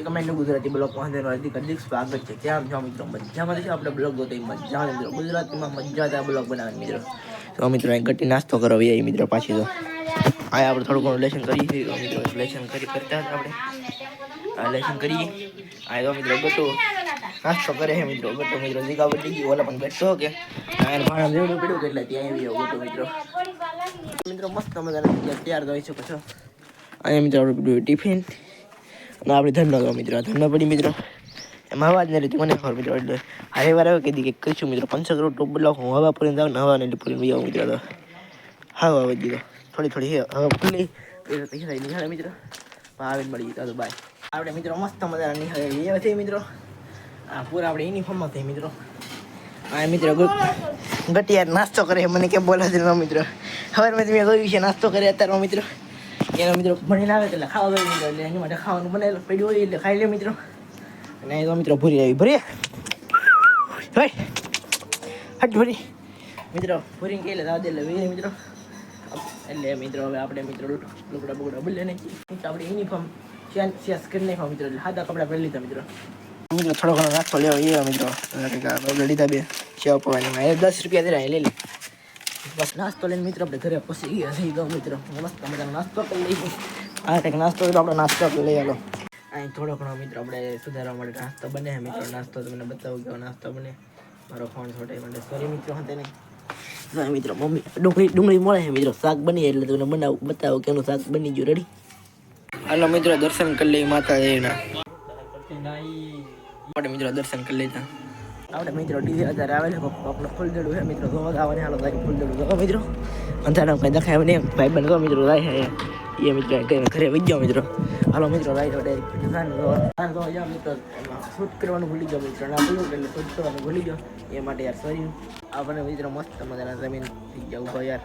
Welcome and Gujarati blog વાંધેનો હાર્દિક હાર્દિક. સ્વાગત છે. કેમ છો મિત્રો? મજામાં છે? આપણે બ્લોગ જોતા મજા મિત્રો. ગુજરાતીમાં મજા આ બ્લોગ બનાવે મિત્રો. તો મિત્રો, અહીં ઘટી નાસ્તો કરો એ મિત્રો પાછી તો. આ આપણે થોડું ઘણું લેશન કરીએ મિત્રો લેશન કરી કરતા હતા આપણે. આ લેશન કરીએ. આ તો મિત્રો ગટો. નાસ્તો કરે છે મિત્રો. ગટો મિત્રો જીગા વટી ગયો. ઓલા પણ બેઠો કે. આ એને ભાણા જેવડું પડ્યું કેટલા ત્યાં આવી ગયો ગટો મિત્રો. મિત્રો, મસ્ત મજાના તૈયાર થઈ શકો છો. અહીંયા મિત્રો, આપણે ટિફિન. અને આપણે ધંધો તો મિત્રો આ પડી મિત્રો. એમાં હવા જ નહીં રહેતી મને ખબર મિત્રો, એટલે હારે વાર આવે કીધી કે કહીશું મિત્રો પંચો કરોડ ટોપ બદલાવ, હું હવા પૂરીને જાઉં ને હવા નહીં પૂરીને આવું મિત્રો, તો હવા દીધો ગયો થોડી થોડી હવા ખુલ્લી નિહાળે નિહાળે મિત્રો. આવીને મળી જતા તો બાય આપણે મિત્રો મસ્ત મજાના નિહાળે. એ છે મિત્રો. આ પૂરા આપણે યુનિફોર્મમાં થઈ મિત્રો. આ મિત્રો ગટિયાર નાસ્તો કરે, મને કેમ બોલા છે મિત્રો. હવે મેં તમે જોયું છે, નાસ્તો કરે અત્યારમાં મિત્રો. એનો મિત્રો ભણીને આવે એટલે ખાવા ગયો મિત્રો એટલે એની માટે ખાવાનું બનાવેલું પડ્યું હોય એટલે ખાઈ લે મિત્રો. અને એ તો મિત્રો ભૂરી આવી, ભરી. હટ ભરી. મિત્રો ભરીને કહી લે દાદા એટલે વીરે મિત્રો. એટલે મિત્રો, હવે આપણે મિત્રો લુકડા બુકડા બોલે નહીં આપણે યુનિફોર્મ શ્યાન શ્યાસ કરી નાખ્યો મિત્રો. એટલે સાદા કપડાં પહેરી લીધા મિત્રો. મિત્રો, થોડો ઘણો નાસ્તો લેવો એ મિત્રો. લીધા બે. સેવ પવાની દસ રૂપિયા દે લઈ લે. બસ નાસ્તો લઈને મિત્રો આપણે ઘરે પસી ગયા થઈ ગયો મિત્રો મસ્ત મજાનો નાસ્તો કરી લઈએ. આ કંઈક નાસ્તો તો આપણે નાસ્તો લઈ આવ્યો અહીં થોડો ઘણો મિત્રો આપણે સુધારવા માટે નાસ્તો બને મિત્રો. નાસ્તો તમને બતાવું કેવો નાસ્તો બને. મારો ફોન છોટે માટે સોરી મિત્રો હતા નહીં મિત્રો મમ્મી ડુંગળી ડુંગળી મળે છે મિત્રો. શાક બની એટલે તમને બનાવું બતાવું કેનું શાક બની ગયું. રેડી હાલો મિત્રો દર્શન કરી લઈએ માતાજીના. આપણે મિત્રો દર્શન કરી લેતા આપણે મિત્રો, ડીજે અત્યારે આવે આપણે ફૂલદડું છે. મિત્રો ગમત આવવાની હાલો થાય ફૂલદડું ગયો મિત્રો અંધારા કંઈ દેખાય નહીં ભાઈ બંધ ગયો મિત્રો, રાય છે એ. મિત્રો ઘરે વહી ગયો મિત્રો. હાલો મિત્રો, રાય તો મિત્રો શૂટ કરવાનું ભૂલી ગયો મિત્રો. ના ભૂલ્યું એટલે શૂટ કરવાનું ભૂલી ગયો. એ માટે યાર સોરી આપણે મિત્રો મસ્ત મજાના જમીન થઈ ગયા ઊભો યાર.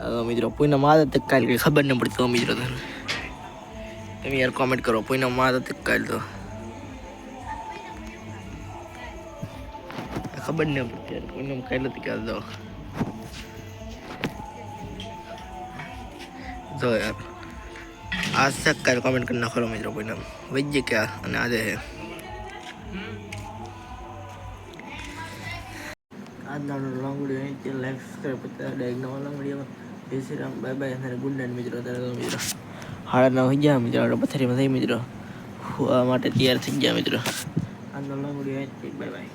મિત્રો મિત્રો પૂનમ તક કાલ, કઈ ખબર ન પડતી મિત્રો તમે યાર કોમેન્ટ કરો પૂનમ તક કાલ તો. ખબર નહીં પડતી કોઈને એમ ખાઈ નથી કાઢ દો જો. યાર. આ શક્કર કોમેન્ટ કરી નાખો મિત્રો કોઈને. વૈજ્ય ક્યાં અને આજે હે. આજનો લોંગ વીડિયો અહીં કે લાઈક સબસ્ક્રાઈબ કરતા ડાયગ્નો લોંગ વિડીયોમાં જય રામ. બાય બાય અને ગુડ નાઇટ મિત્રો તારે મિત્રો. હાડા ના હોઈ ગયા મિત્રો. આપણે પથારીમાં થઈ મિત્રો. માટે તૈયાર થઈ ગયા મિત્રો. આજનો લોંગ વીડિયો બાય બાય